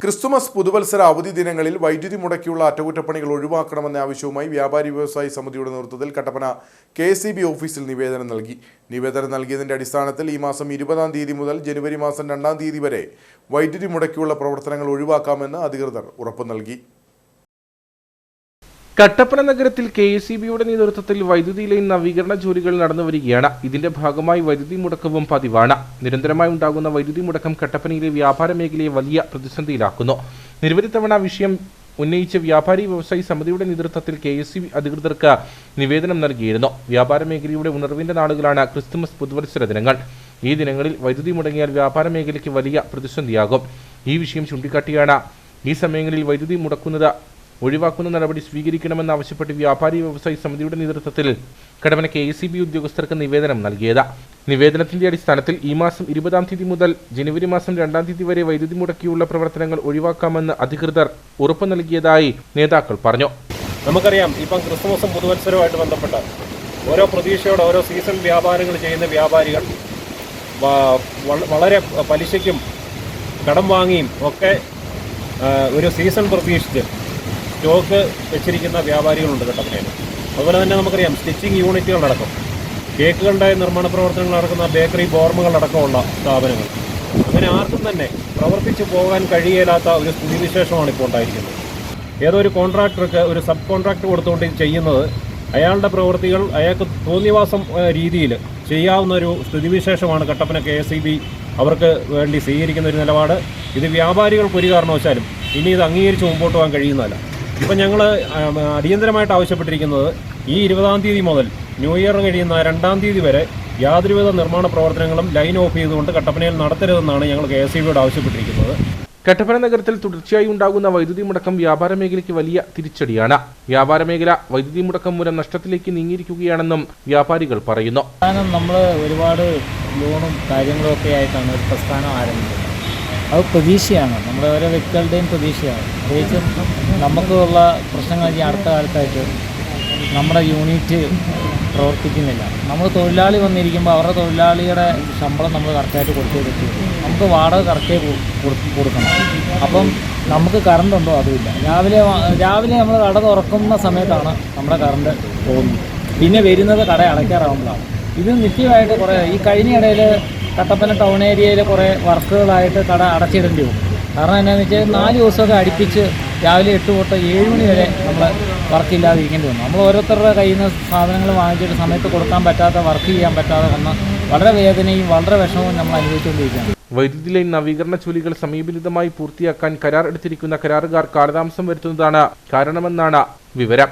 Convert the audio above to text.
Christmas പുതുവത്സര അവധി ദിനങ്ങളിൽ വൈദ്യുതി മുടക്കിയുള്ള അറ്റകുറ്റപ്പണികൾ ഒഴിവാക്കണമെന്ന ആവശ്യവുമായി വ്യാപാരി വ്യവസായി സമിതിയുടെ നേതൃത്വത്തിൽ കട്ടപ്പന കെ ഓഫീസിൽ നിവേദനം നൽകി. നിവേദനം നൽകിയതിന്റെ അടിസ്ഥാനത്തിൽ ഈ മാസം ഇരുപതാം തീയതി മുതൽ ജനുവരി മാസം രണ്ടാം തീയതി വരെ വൈദ്യുതി മുടക്കിയുള്ള പ്രവർത്തനങ്ങൾ ഒഴിവാക്കാമെന്ന് അധികൃതർ ഉറപ്പു നൽകി കട്ടപ്പന നഗരത്തിൽ കെ എസ് ഇ ബിയുടെ നേതൃത്വത്തിൽ വൈദ്യുതി ലൈൻ നവീകരണ ജോലികൾ നടന്നു വരികയാണ്. ഇതിന്റെ ഭാഗമായി വൈദ്യുതി മുടക്കവും പതിവാണ്. നിരന്തരമായി ഉണ്ടാകുന്ന വൈദ്യുതി മുടക്കം കട്ടപ്പനയിലെ വ്യാപാര മേഖലയെ വലിയ പ്രതിസന്ധിയിലാക്കുന്നു. നിരവധി തവണ വിഷയം ഉന്നയിച്ച വ്യാപാരി വ്യവസായി സമിതിയുടെ നേതൃത്വത്തിൽ കെ എസ് സി അധികൃതർക്ക് നിവേദനം നൽകിയിരുന്നു. വ്യാപാര മേഖലയുടെ ഉണർവിന്റെ നാളുകളാണ് ക്രിസ്തുമസ് പുതുവത്സര ദിനങ്ങൾ ഈ ദിനങ്ങളിൽ വൈദ്യുതി മുടങ്ങിയാൽ വ്യാപാര മേഖലയ്ക്ക് വലിയ പ്രതിസന്ധിയാകും. ഈ വിഷയം ചൂണ്ടിക്കാട്ടിയാണ് ഈ സമയങ്ങളിൽ വൈദ്യുതി മുടക്കുന്നത് ഒഴിവാക്കുന്ന നടപടി സ്വീകരിക്കണമെന്നാവശ്യപ്പെട്ട് വ്യാപാരി വ്യവസായി സമിതിയുടെ നേതൃത്വത്തിൽ കടവന കെ സി ബി ഉദ്യോഗസ്ഥർക്ക് നിവേദനം നൽകിയത്. നിവേദനത്തിന്റെ അടിസ്ഥാനത്തിൽ ഈ മാസം ഇരുപതാം തീയതി മുതൽ ജനുവരി മാസം രണ്ടാം തീയതി വരെ വൈദ്യുതി മുടക്കിയുള്ള പ്രവർത്തനങ്ങൾ ഒഴിവാക്കാമെന്ന് അധികൃതർ ഉറപ്പു നൽകിയതായി നേതാക്കൾ പറഞ്ഞു. നമുക്കറിയാം ഇപ്പം ക്രിസ്മസും പുതുവത്സരവുമായിട്ട് ബന്ധപ്പെട്ട ഓരോ പ്രതീക്ഷയോടെ ഓരോ സീസൺ വ്യാപാരങ്ങൾ ചെയ്യുന്ന വ്യാപാരികൾ വളരെ പലിശയ്ക്കും കടം വാങ്ങിയും ഒക്കെ ഒരു സീസൺ പ്രതീക്ഷിച്ച് സ്റ്റോക്ക് വെച്ചിരിക്കുന്ന വ്യാപാരികളുണ്ട് കട്ടപ്പനയിൽ അതുപോലെ തന്നെ നമുക്കറിയാം സ്റ്റിച്ചിങ് യൂണിറ്റുകളടക്കം. കേക്കുകളുടെ നിർമ്മാണ പ്രവർത്തനങ്ങൾ നടക്കുന്ന ബേക്കറി ബോർമുകളടക്കമുള്ള സ്ഥാപനങ്ങൾ. അങ്ങനെ ആർക്കും തന്നെ പ്രവർത്തിച്ചു പോകാൻ കഴിയേലാത്ത ഒരു സ്ഥിതിവിശേഷമാണ് ഇപ്പോൾ ഉണ്ടായിരിക്കുന്നത്. ഏതോ ഒരു കോൺട്രാക്ടർക്ക് ഒരു സബ് കോൺട്രാക്ട് കൊടുത്തുകൊണ്ട് ചെയ്യുന്നത് അയാളുടെ പ്രവൃത്തികൾ അയാൾക്ക് തോന്നിവാസം രീതിയിൽ ചെയ്യാവുന്ന ഒരു സ്ഥിതിവിശേഷമാണ് കട്ടപ്പന കെ എസ് ബി അവർക്ക് വേണ്ടി സ്വീകരിക്കുന്ന ഒരു നിലപാട്. ഇത് വ്യാപാരികൾക്ക് ഒരു കാരണവശാലും ഇനി ഇത് അംഗീകരിച്ച് മുമ്പോട്ട് പോകാൻ കഴിയുന്നതല്ല. ഇപ്പം ഞങ്ങൾ അടിയന്തരമായിട്ട് ആവശ്യപ്പെട്ടിരിക്കുന്നത് ഈ ഇരുപതാം തീയതി മുതൽ ന്യൂ ഇയർ കഴിയുന്ന രണ്ടാം തീയതി വരെ യാതൊരുവിധ നിർമ്മാണ പ്രവർത്തനങ്ങളും ലൈൻ ഓഫ് ചെയ്തുകൊണ്ട് കട്ടപ്പനയിൽ നടത്തരുതെന്നാണ് ഞങ്ങൾ കെ എസ് ഇ ബിയോട് ആവശ്യപ്പെട്ടിരിക്കുന്നത്. കട്ടപ്പന നഗരത്തിൽ തുടർച്ചയായി ഉണ്ടാകുന്ന വൈദ്യുതി മുടക്കം വ്യാപാര മേഖലയ്ക്ക് വലിയ തിരിച്ചടിയാണ്. വ്യാപാര മേഖല വൈദ്യുതി മുടക്കം മൂലം നഷ്ടത്തിലേക്ക് നീങ്ങിയിരിക്കുകയാണെന്നും വ്യാപാരികൾ പറയുന്നു. നമ്മൾ ഒരുപാട് ലോണും കാര്യങ്ങളും ഒക്കെ ആയിട്ടാണ് ഒരു പ്രസ്ഥാനം ആരംഭിച്ചത്. അത് പ്രതീക്ഷയാണ്. നമ്മുടെ ഓരോ വ്യക്തികളുടെയും പ്രതീക്ഷയാണ്. പ്രത്യേകിച്ചും നമുക്കുള്ള പ്രശ്നങ്ങൾ ഈ അടുത്ത കാലത്തായിട്ട് നമ്മുടെ യൂണിറ്റ് പ്രവർത്തിക്കുന്നില്ല. നമ്മൾ തൊഴിലാളി വന്നിരിക്കുമ്പോൾ അവരുടെ തൊഴിലാളിയുടെ ശമ്പളം നമ്മൾ കറക്റ്റായിട്ട് കൊടുത്തേ പറ്റും. നമുക്ക് വാടക കറക്റ്റേ കൊടുക്കണം. അപ്പം നമുക്ക് കറണ്ട് ഉണ്ടോ? അതുമില്ല രാവിലെ രാവിലെ നമ്മൾ കട തുറക്കുന്ന സമയത്താണ് നമ്മുടെ കറണ്ട് പോകുന്നത്. പിന്നെ വരുന്നത് കട അടയ്ക്കാറാവുമ്പോഴാണ്. ഇത് നിത്യമായിട്ട് കുറേ ഈ കഴിഞ്ഞ ഇടയിൽ കട്ടപ്പന ടൗൺ ഏരിയയിൽ കുറേ വർക്കുകളായിട്ട് കട അടച്ചിടേണ്ടി വരും കാരണം എന്താണെന്ന് വെച്ചാൽ നാല് ദിവസമൊക്കെ അടുപ്പിച്ച് രാവിലെ എട്ട് തൊട്ട് ഏഴ് മണി വരെ നമ്മൾ വർക്കില്ലാതിരിക്കേണ്ടി വന്നു. നമ്മൾ ഓരോരുത്തരുടെ കയ്യിൽ നിന്ന് സാധനങ്ങൾ വാങ്ങിച്ചിട്ട് സമയത്ത് കൊടുക്കാൻ പറ്റാത്ത വർക്ക് ചെയ്യാൻ പറ്റാതെ വന്ന വളരെ വേദനയും വളരെ വിഷമവും നമ്മൾ അനുഭവിച്ചുകൊണ്ടിരിക്കുകയാണ്. വൈദ്യുതി ലൈൻ നവീകരണ ജോലികൾ സമീപനിതമായി പൂർത്തിയാക്കാൻ കരാർ എടുത്തിരിക്കുന്ന കരാറുകാർ കാലതാമസം വരുത്തുന്നതാണ് കാരണമെന്നാണ് വിവരം.